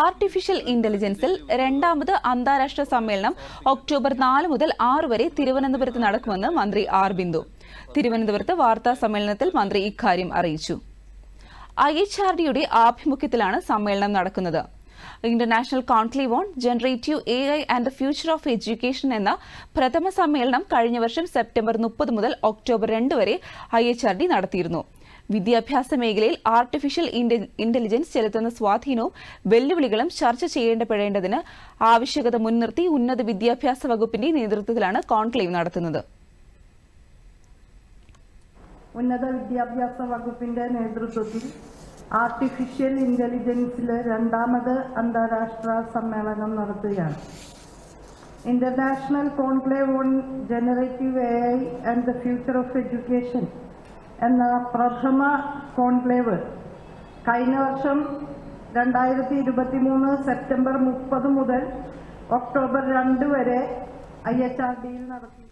Artificial ഇന്റലിജൻസിൽ രണ്ടാമത് അന്താരാഷ്ട്ര സമ്മേളനം ഒക്ടോബർ നാല് മുതൽ ആറ് വരെ തിരുവനന്തപുരത്ത് നടക്കുമെന്ന് മന്ത്രി ആർ ബിന്ദു. തിരുവനന്തപുരത്ത് വാർത്താ സമ്മേളനത്തിൽ മന്ത്രി ഇക്കാര്യം അറിയിച്ചു. ഐ എച്ച് ആർ ഡിയുടെ ആഭിമുഖ്യത്തിലാണ് സമ്മേളനം നടക്കുന്നത്. International conclave on generative A I and the future of education എന്ന പ്രഥമ സമ്മേളനം കഴിഞ്ഞ വർഷം സെപ്റ്റംബർ മുപ്പത് മുതൽ ഒക്ടോബർ രണ്ട് വരെ ഐ എച്ച് ആർ ഡി നടത്തിയിരുന്നു. വിദ്യാഭ്യാസ മേഖലയിൽ ആർട്ടിഫിഷ്യൽ ഇന്റ- ഇന്റലിജൻസ് ചെലുത്തുന്ന സ്വാധീനവും വെല്ലുവിളികളും ചർച്ച ചെയ്യേണ്ടപ്പെടേണ്ടതിന് ആവശ്യകത മുൻനിർത്തി ഉന്നത വിദ്യാഭ്യാസ വകുപ്പിന്റെ നേതൃത്വത്തിലാണ് കോൺക്ലേവ് നടത്തുന്നത്. ഉന്നത വിദ്യാഭ്യാസ വകുപ്പിന്റെ നേതൃത്വത്തിൽ ആർട്ടിഫിഷ്യൽ ഇന്റലിജൻസിലെ രണ്ടാമത് അന്താരാഷ്ട്ര സമ്മേളനം നടത്തുകയാണ്. International conclave on generative AI and the future of education എന്ന പ്രഥമ കോൺക്ലേവ്. കഴിഞ്ഞ വർഷം രണ്ടായിരത്തി ഇരുപത്തി മൂന്ന് സെപ്റ്റംബർ മുപ്പത് മുതൽ ഒക്ടോബർ രണ്ട് വരെ ഐ എച്ച് ആർ ഡിയിൽ നടത്തി.